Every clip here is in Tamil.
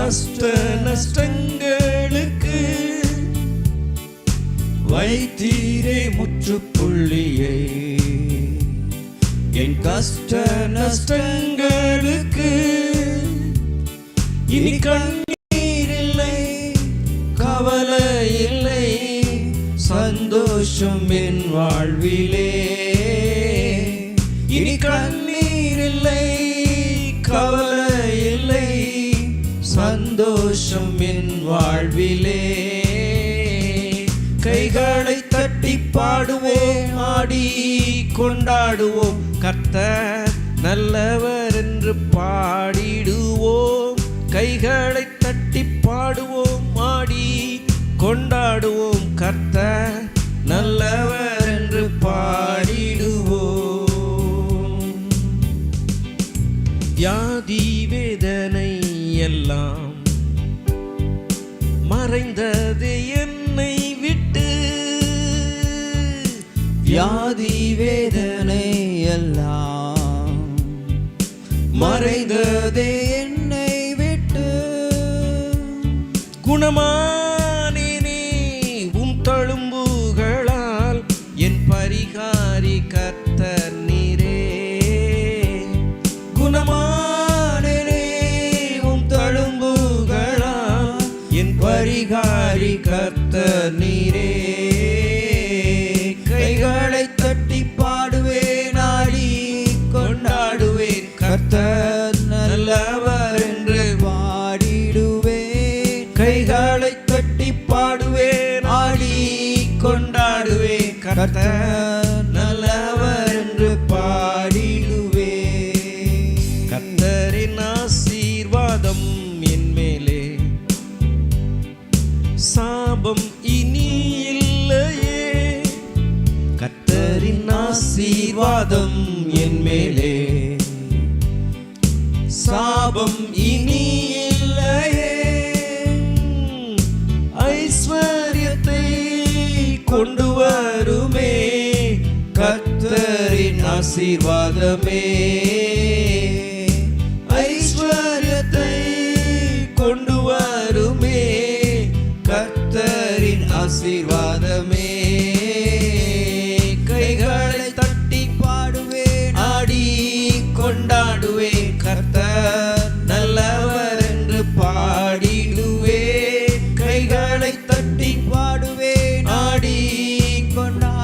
கஷ்ட நஷ்டங்களுக்கு வைத்தீரே முற்றுப்புள்ளியை. என் கஷ்ட நஷ்டங்களுக்கு இனி கண்ணீர் இல்லை கவலை இல்லை சந்தோஷம் என் வாழ்விலே. இனி கண் வாழ்விலே கைகளை தட்டி பாடுவோம் ஆடி கொண்டாடுவோம். கர்த்தர் நல்லவர் என்று பாடிடுவோம். கைகளை மானினி உம் தழும்புகளால் என் பரிகாரி கர்த்தர் நீரே. குணமானேனே உம் தழும்புகளால் என் பரிகாரி கர்த்தர் நீரே. But Cartel. கொண்டு வருமே கத்தரின் ஆசீர்வாதமே.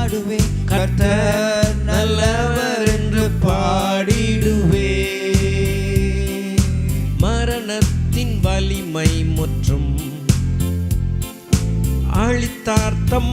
பாடுவே. கர்த்தர் நல்லவர் என்று பாடிடுவேன் மரணத்தின் வலிமை முற்றும் அழித்தார் தம்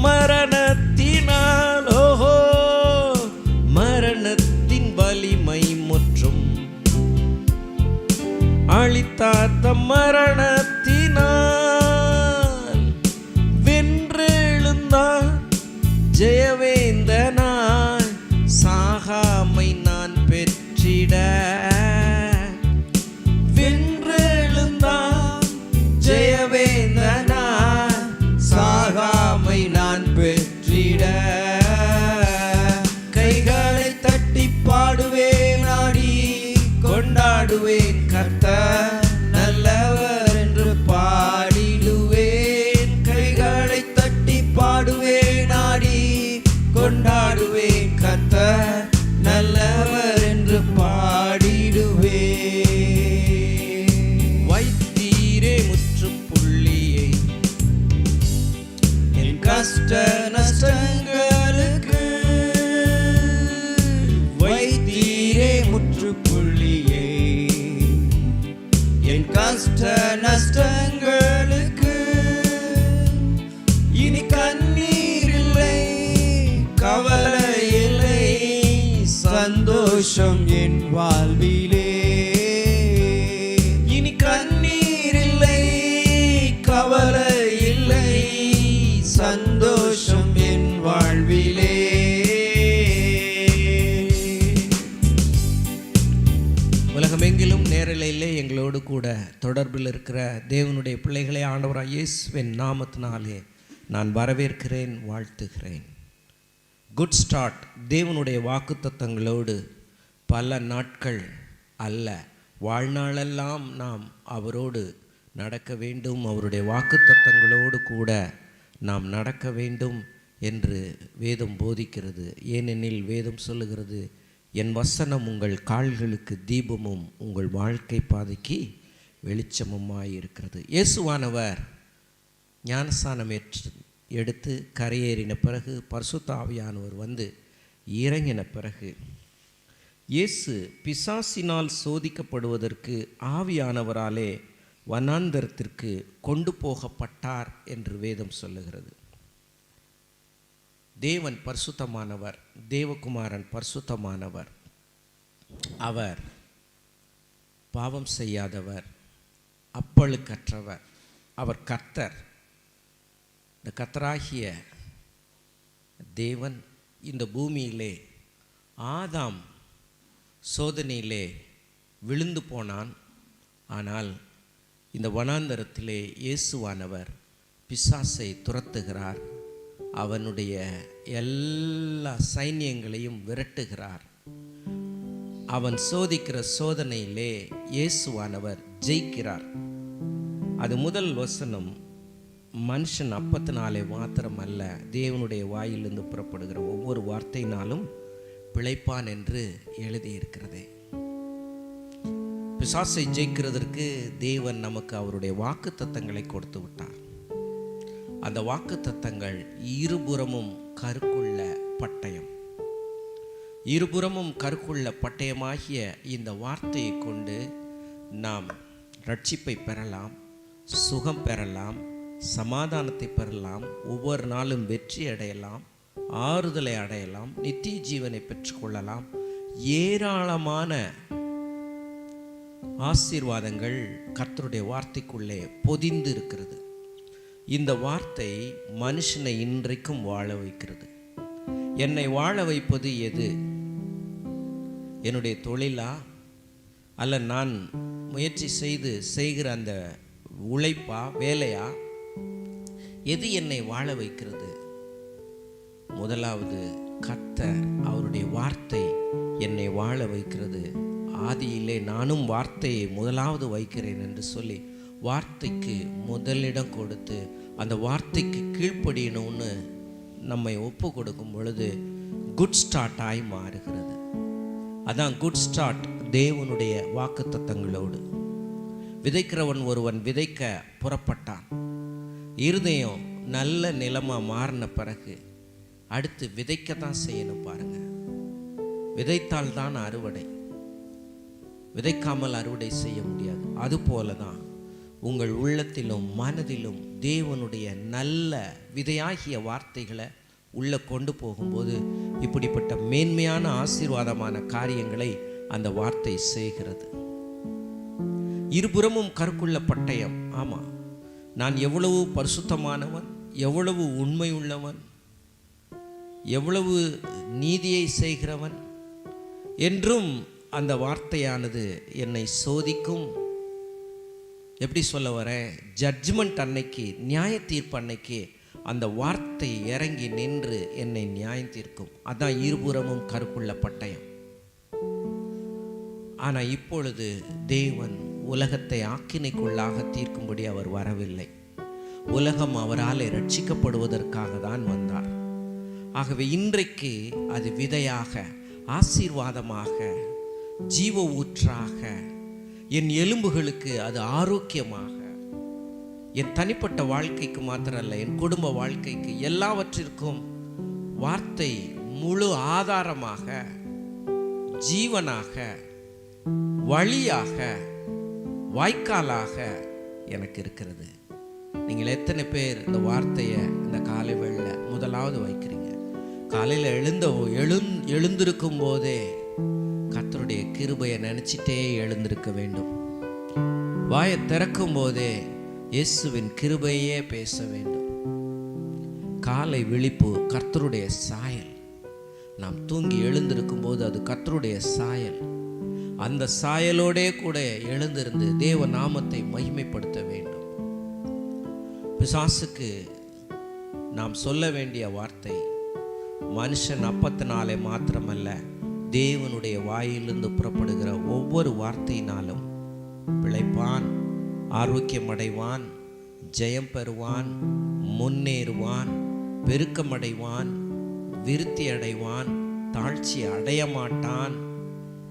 என் வாழ்விலே. இனி கண்ணீர் இல்லை கவலை இல்லை சந்தோஷம் என் வாழ்விலே. உலகமெங்கிலும் நேரலையிலே எங்களோடு கூட தொடர்பில் இருக்கிற தேவனுடைய பிள்ளைகளை ஆண்டவராக இயேசுவின் நாமத்தினாலே நான் வரவேற்கிறேன் வாழ்த்துகிறேன். குட் ஸ்டார்ட் தேவனுடைய வாக்குத்தத்தங்களோடு பல நாட்கள் அல்ல. வாழ்நாளெல்லாம் நாம் அவரோடு நடக்க வேண்டும். அவருடைய வாக்குத்தத்தங்களோடு கூட நாம் நடக்க வேண்டும் என்று வேதம் போதிக்கிறது. ஏனெனில் வேதம் சொல்லுகிறது என் வசனம் உங்கள் கால்களுக்கு தீபமும் உங்கள் வாழ்க்கை பாதைக்கு வெளிச்சமுமாய் இருக்கிறது இயேசுவானவர் ஞானஸ்தானம் ஏற்று எடுத்து கரையேறின பிறகு பர்சுத்தாவியானவர் வந்து இறங்கின பிறகு இயேசு பிசாசினால் சோதிக்கப்படுவதற்கு ஆவியானவராலே வனாந்தரத்திற்கு கொண்டு போகப்பட்டார் என்று வேதம் சொல்லுகிறது. தேவன் பரிசுத்தமானவர் தேவகுமாரன் பரிசுத்தமானவர். அவர் பாவம் செய்யாதவர் அப்பழுக்கற்றவர். அவர் கர்த்தர். இந்த கர்த்தராகிய தேவன் இந்த பூமியிலே ஆதாம் சோதனையிலே விழுந்து போனான். ஆனால் இந்த வனாந்தரத்திலே இயேசுவானவர் பிசாசை துரத்துகிறார். அவனுடைய எல்லா சைன்யங்களையும் விரட்டுகிறார். அவன் சோதிக்கிற சோதனையிலே இயேசுவானவர் ஜெயிக்கிறார். அது முதல் வசனம் மனுஷன் அப்பத்தினாலே அல்ல தேவனுடைய வாயிலிருந்து புறப்படுகிற ஒவ்வொரு வார்த்தையினாலும் பிழைப்பான் என்று எழுதியிருக்கிறது. பிசாசை ஜெயிக்கிறதற்கு தேவன் நமக்கு அவருடைய வாக்கு தத்தங்களை கொடுத்து விட்டார். அந்த வாக்கு தத்தங்கள் இருபுறமும் கருக்குள்ள பட்டயம். இருபுறமும் கருக்குள்ள பட்டயமாகிய இந்த வார்த்தையை கொண்டு நாம் ரட்சிப்பை பெறலாம் சுகம் பெறலாம் சமாதானத்தை பெறலாம் ஒவ்வொரு நாளும் வெற்றி அடையலாம் ஆறுதலை அடையலாம் நித்திய ஜீவனை பெற்றுக்கொள்ளலாம். ஏராளமான ஆசீர்வாதங்கள் கர்த்தருடைய வார்த்தைக்குள்ளே பொதிந்து இருக்கிறது. இந்த வார்த்தை மனுஷனை இன்றைக்கும் வாழ வைக்கிறது. என்னை வாழ வைப்பது எது? என்னுடைய தொழிலா? அல்ல நான் முயற்சி செய்து செய்கிற அந்த உழைப்பா? வேலையா? எது என்னை வாழ வைக்கிறது? முதலாவது கர்த்தர் அவருடைய வார்த்தை என்னை வாழ வைக்கிறது. ஆதியிலே நானும் வார்த்தையை முதலாவது வைக்கிறேன் என்று சொல்லி வார்த்தைக்கு முதலிடம் கொடுத்து அந்த வார்த்தைக்கு கீழ்ப்படியணும்னு நம்மை ஒப்பு கொடுக்கும் பொழுது குட் ஸ்டார்ட் ஆகி மாறுகிறது. அதான் குட் ஸ்டார்ட் தேவனுடைய வாக்குத்தத்தங்களோடு. விதைக்கிறவன் ஒருவன் விதைக்க புறப்பட்டான். இருதயம் நல்ல நிலமாக மாறின பிறகு அடுத்து விதைக்க தான் செய்யணும் பாருங்க. விதைத்தால் தான் அறுவடை. விதைக்காமல் அறுவடை செய்ய முடியாது. அதுபோல தான் உங்கள் உள்ளத்திலும் மனதிலும் தேவனுடைய நல்ல விதையாகிய வார்த்தைகளை உள்ள கொண்டு போகும்போது இப்படிப்பட்ட மேன்மையான ஆசீர்வாதமான காரியங்களை அந்த வார்த்தை செய்கிறது. இருபுறமும் கருக்குள்ள பட்டயம். ஆமாம் நான் எவ்வளவு பரிசுத்தமானவன் எவ்வளவு உண்மை உள்ளவன் எவ்வளவு நீதியை செய்கிறவன் என்றும் அந்த வார்த்தையானது என்னை சோதிக்கும். எப்படி சொல்ல வரேன்? ஜட்ஜ்மெண்ட் அன்னைக்கு நியாய தீர்ப்பு அன்னைக்கு அந்த வார்த்தை இறங்கி நின்று என்னை நியாயம் தீர்க்கும். அதான் இருபுறமும் கருப்புள்ள பட்டயம். ஆனால் இப்பொழுது தேவன் உலகத்தை ஆக்கினைக்குள்ளாக தீர்க்கும்படி அவர் வரவில்லை. உலகம் அவரால் ரட்சிக்கப்படுவதற்காக தான் வந்தார். ஆகவே இன்றைக்கு அது விதையாக ஆசீர்வாதமாக ஜீவ ஊற்றாக என் எலும்புகளுக்கு அது ஆரோக்கியமாக என் தனிப்பட்ட வாழ்க்கைக்கு மாத்திரமல்ல என் குடும்ப வாழ்க்கைக்கு எல்லாவற்றிற்கும் வார்த்தை முழு ஆதாரமாக ஜீவனாக வழியாக வாய்க்காலாக எனக்கு இருக்கிறது. நீங்கள் எத்தனை பேர் இந்த வார்த்தையை இந்த காலை வேளில் முதலாவது வைக்கிறீங்க காலையில் எழுந்த எழுந் எழுந்திருக்கும் போதே கத்தருடைய கிருபையை நினச்சிட்டே எழுந்திருக்க வேண்டும். வாயை திறக்கும் போதே இயேசுவின் கிருபையே பேச வேண்டும். காலை விழிப்பு கர்த்தருடைய சாயல். நாம் தூங்கி எழுந்திருக்கும் போது அது கர்த்தருடைய சாயல். அந்த சாயலோடே கூட எழுந்திருந்து தேவ நாமத்தை மகிமைப்படுத்த வேண்டும். பிசாசுக்கு நாம் சொல்ல வேண்டிய வார்த்தை மனுஷன் அப்பத்தினாலே மாத்திரமல்ல தேவனுடைய வாயிலிருந்து புறப்படுகிற ஒவ்வொரு வார்த்தையினாலும் பிழைப்பான் ஆரோக்கியம் அடைவான் ஜெயம் பெறுவான் முன்னேறுவான் பெருக்கமடைவான் விருத்தி அடைவான் தாழ்ச்சி அடைய மாட்டான்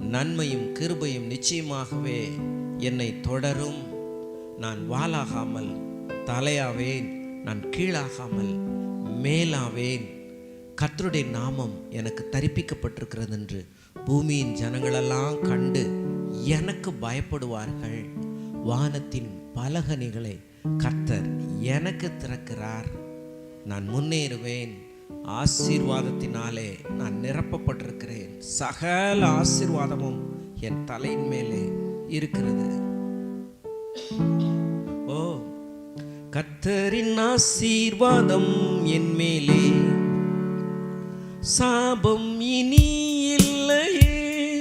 நன்மையும் கிருபையும் நிச்சயமாகவே என்னை தொடரும். நான் வாலாகாமல் தலையாவேன் நான் கீழாகாமல் மேலாவேன். கர்த்தருடைய நாமம் எனக்கு தரிப்பிக்கப்பட்டிருக்கிறது என்று பூமியின் ஜனங்களெல்லாம் கண்டு எனக்கு பயப்படுவார்கள். வானத்தின் பலகனிகளை கர்த்தர் எனக்கு திறக்கிறார். நான் முன்னேறுவேன். ஆசீர்வாதத்தினாலே நான் நிரப்பப்பட்டிருக்கிறேன். சகல ஆசீர்வாதமும் என் தலையின் மேலே இருக்கிறது. ஓ கத்தரின் ஆசீர்வாதம் என் மேலே சாபம் இனி இல்லையே.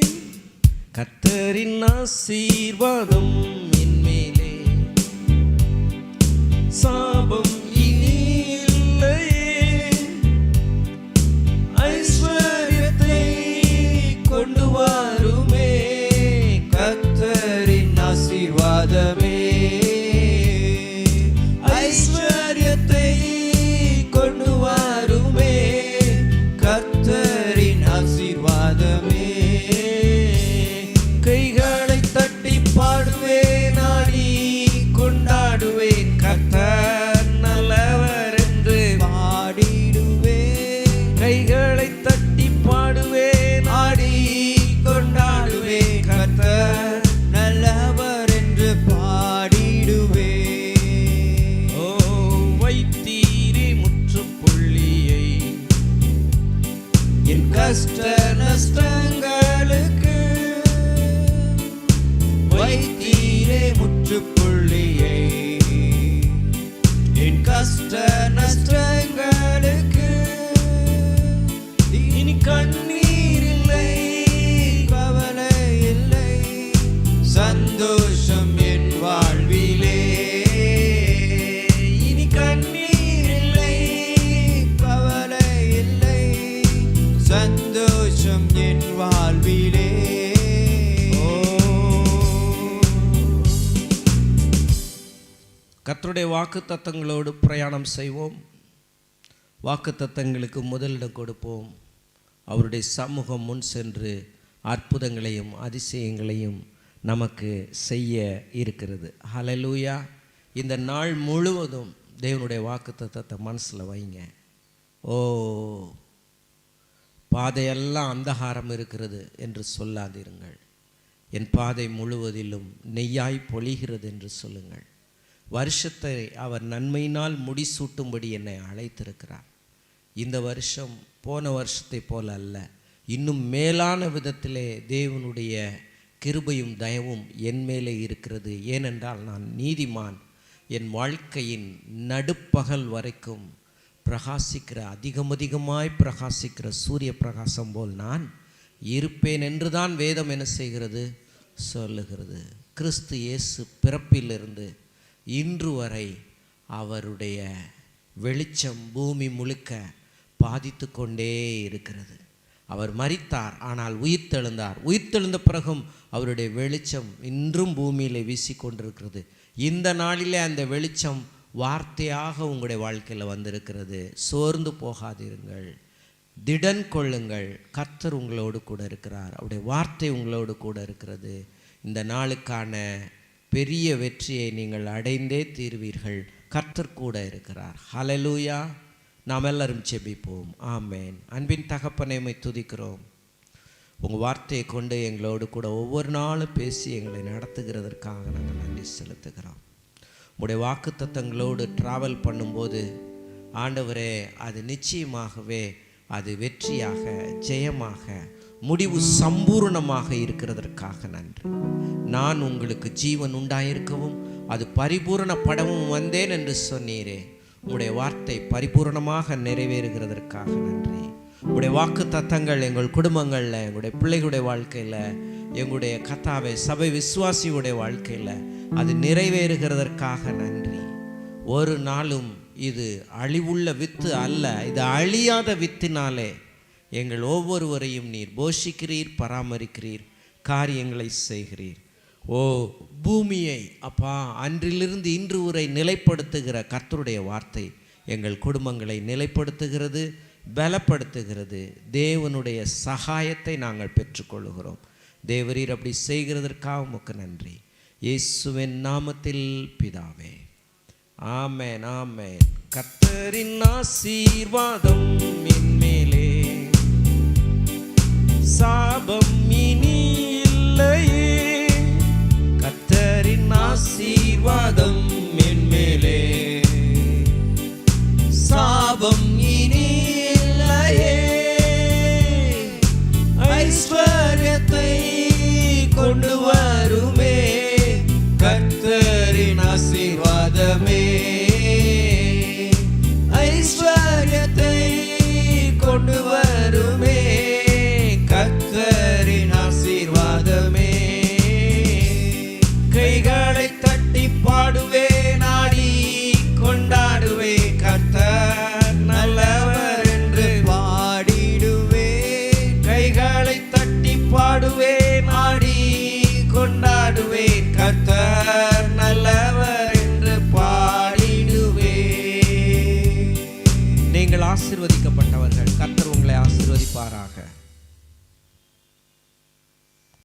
கத்தரின் ஆசீர்வாதம் என் மேலே. சாபம் இனி இல்லையே. ஐஸ்வர்யத்தை கொண்டு வாருமே. கத்தரின் ஆசீர்வாதம் என்று வாக்குத்தத்தங்களோடு பிரயாணம் செய்வோம். வாக்குத்தத்தங்களுக்கு முதலிடம் கொடுப்போம். அவருடைய சமூகம் முன் சென்று அற்புதங்களையும் அதிசயங்களையும் நமக்கு செய்ய இருக்கிறது. ஹலலூயா இந்த நாள் முழுவதும் தேவனுடைய வாக்குத்தத்தத்தை மனசில் வைங்க. ஓ பாதையெல்லாம் அந்தகாரம் இருக்கிறது என்று சொல்லாதிருங்கள். என் பாதை முழுவதிலும் நெய்யாய் பொழிகிறது என்று சொல்லுங்கள். வருஷத்தை அவர் நன்மையினால் முடிசூட்டும்படி என்னை அழைத்திருக்கிறார். இந்த வருஷம் போன வருஷத்தை போல அல்ல. இன்னும் மேலான விதத்திலே தேவனுடைய கிருபையும் தயவும் என் மேலே இருக்கிறது. ஏனென்றால் நான் நீதிமான். என் வாழ்க்கையின் நடுப்பகல் வரைக்கும் பிரகாசிக்கிற அதிகம் அதிகமாய் பிரகாசிக்கிற சூரிய பிரகாசம் போல் நான் இருப்பேன் என்றுதான் வேதம் என்ன செய்கிறது? சொல்லுகிறது. கிறிஸ்து இயேசு பிறப்பிலிருந்து இன்று வரை அவருடைய வெளிச்சம் பூமி முழுக்க பாதித்து கொண்டே இருக்கிறது. அவர் மறித்தார் ஆனால் உயிர்த்தெழுந்தார். உயிர்த்தெழுந்த பிறகும் அவருடைய வெளிச்சம் இன்றும் பூமியில் வீசிக்கொண்டிருக்கிறது. இந்த நாளிலே அந்த வெளிச்சம் வார்த்தையாக உங்களுடைய வாழ்க்கையில் வந்திருக்கிறது. சோர்ந்து போகாதிருங்கள். திடன் கொள்ளுங்கள். கர்த்தர் உங்களோடு கூட இருக்கிறார். அவருடைய வார்த்தை உங்களோடு கூட இருக்கிறது. இந்த நாளுக்கான பெரிய வெற்றியை நீங்கள் அடைந்தே தீர்வீர்கள். கர்த்தர் கூட இருக்கிறார். ஹலலூயா நாம் எல்லாரும் செபிப்போம் ஆமேன் அன்பின் தகப்பனைமை துதிக்கிறோம். உங்கள் வார்த்தையை கொண்டு எங்களோடு கூட ஒவ்வொரு நாளும் பேசி எங்களை நடத்துகிறதற்காக நாங்கள் நன்றி செலுத்துகிறோம். உங்களுடைய வாக்கு தத்தங்களோடு ட்ராவல் பண்ணும்போது ஆண்டவரே அது நிச்சயமாகவே அது வெற்றியாக ஜெயமாக முடிவு சம்பூர்ணமாக இருக்கிறதற்காக நன்றி. நான் உங்களுக்கு ஜீவன் உண்டாயிருக்கவும் அது பரிபூரணப்படவும் வந்தேன் என்று சொன்னீரே. உங்களுடைய வார்த்தை பரிபூரணமாக நிறைவேறுகிறதற்காக நன்றி. உங்களுடைய வாக்கு தத்தங்கள் எங்கள் குடும்பங்களில் எங்களுடைய பிள்ளைகளுடைய வாழ்க்கையில் எங்களுடைய கத்தாவை சபை விசுவாசியுடைய வாழ்க்கையில் அது நிறைவேறுகிறதற்காக நன்றி. ஒரு நாளும் இது அழிவுள்ள வித்து அல்ல இது அழியாத வித்தினாலே எங்கள் ஒவ்வொருவரையும் நீர் போஷிக்கிறீர் பராமரிக்கிறீர் காரியங்களை செய்கிறீர். ஓ பூமியை அப்பா அன்றிலிருந்து இன்று வரை நிலைப்படுத்துகிற கர்த்தருடைய வார்த்தை எங்கள் குடும்பங்களை நிலைப்படுத்துகிறது பலப்படுத்துகிறது. தேவனுடைய சகாயத்தை நாங்கள் பெற்றுக்கொள்கிறோம் தேவரீர் அப்படி செய்கிறதற்காக உமக்கு நன்றி. இயேசுவின் நாமத்தில் பிதாவே. ஆமேன் ஆமேன். கர்த்தரின் ஆசீர்வாதம் என் சாபம்